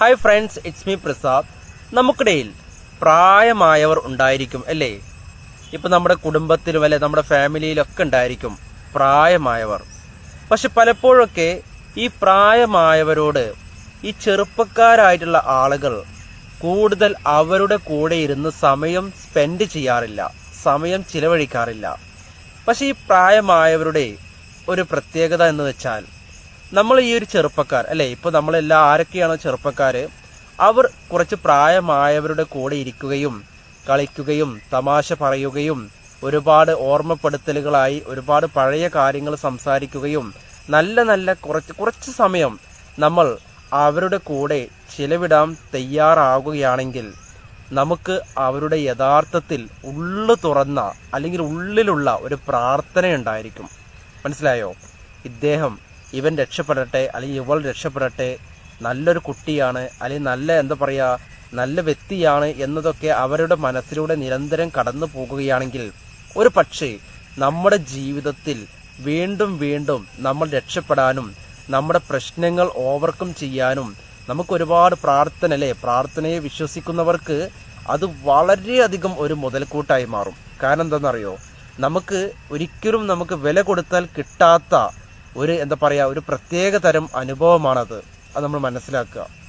Hi friends it's me Prasad നമുക്കിടയിൽ പ്രായമായവർ ഉണ്ടായിരിക്കും അല്ലേ? ഇപ്പം നമ്മുടെ കുടുംബത്തിലും അല്ലെ നമ്മുടെ ഫാമിലിയിലൊക്കെ ഉണ്ടായിരിക്കും പ്രായമായവർ. പക്ഷെ പലപ്പോഴൊക്കെ ഈ പ്രായമായവരോട് ഈ ചെറുപ്പക്കാരായിട്ടുള്ള ആളുകൾ കൂടുതൽ അവരുടെ കൂടെ ഇരുന്ന് സമയം സ്പെൻഡ് ചെയ്യാറില്ല സമയം ചിലവഴിക്കാറില്ല. പക്ഷെ ഈ പ്രായമായവരുടെ ഒരു പ്രത്യേകത എന്ന് വെച്ചാൽ നമ്മൾ ഈ ഒരു ചെറുപ്പക്കാർ അല്ലെ? ഇപ്പൊ നമ്മളെല്ലാം ആരൊക്കെയാണോ ചെറുപ്പക്കാര് അവർ കുറച്ച് പ്രായമായവരുടെ കൂടെ ഇരിക്കുകയും കളിക്കുകയും തമാശ പറയുകയും ഒരുപാട് ഓർമ്മപ്പെടുത്തലുകളായി ഒരുപാട് പഴയ കാര്യങ്ങൾ സംസാരിക്കുകയും നല്ല നല്ല കുറച്ച് കുറച്ച് സമയം നമ്മൾ അവരുടെ കൂടെ ചിലവിടാൻ തയ്യാറാകുകയാണെങ്കിൽ നമുക്ക് അവരുടെ യഥാർത്ഥത്തിൽ ഉള്ളു തുറന്ന അല്ലെങ്കിൽ ഉള്ളിലുള്ള ഒരു പ്രാർത്ഥന ഉണ്ടായിരിക്കും. മനസ്സിലായോ? ഇദ്ദേഹം ഇവൻ രക്ഷപ്പെടട്ടെ അല്ലെങ്കിൽ ഇവൾ രക്ഷപ്പെടട്ടെ നല്ലൊരു കുട്ടിയാണ് അല്ലെങ്കിൽ നല്ല എന്താ പറയുക നല്ല വ്യക്തിയാണ് എന്നതൊക്കെ അവരുടെ മനസ്സിലൂടെ നിരന്തരം കടന്നു പോകുകയാണെങ്കിൽ ഒരു പക്ഷേ നമ്മുടെ ജീവിതത്തിൽ വീണ്ടും വീണ്ടും നമ്മൾ രക്ഷപ്പെടാനും നമ്മുടെ പ്രശ്നങ്ങൾ ഓവർകം ചെയ്യാനും നമുക്ക് ഒരുപാട് പ്രാർത്ഥന അല്ലേ? പ്രാർത്ഥനയെ വിശ്വസിക്കുന്നവർക്ക് അത് വളരെയധികം ഒരു മുതൽക്കൂട്ടായി മാറും. കാരണം എന്താണെന്നറിയോ? നമുക്ക് ഒരിക്കലും നമുക്ക് വില കൊടുത്താൽ കിട്ടാത്ത ഒരു എന്താ പറയുക ഒരു പ്രത്യേക തരം അനുഭവമാണത്. അത് നമ്മൾ മനസ്സിലാക്കുക.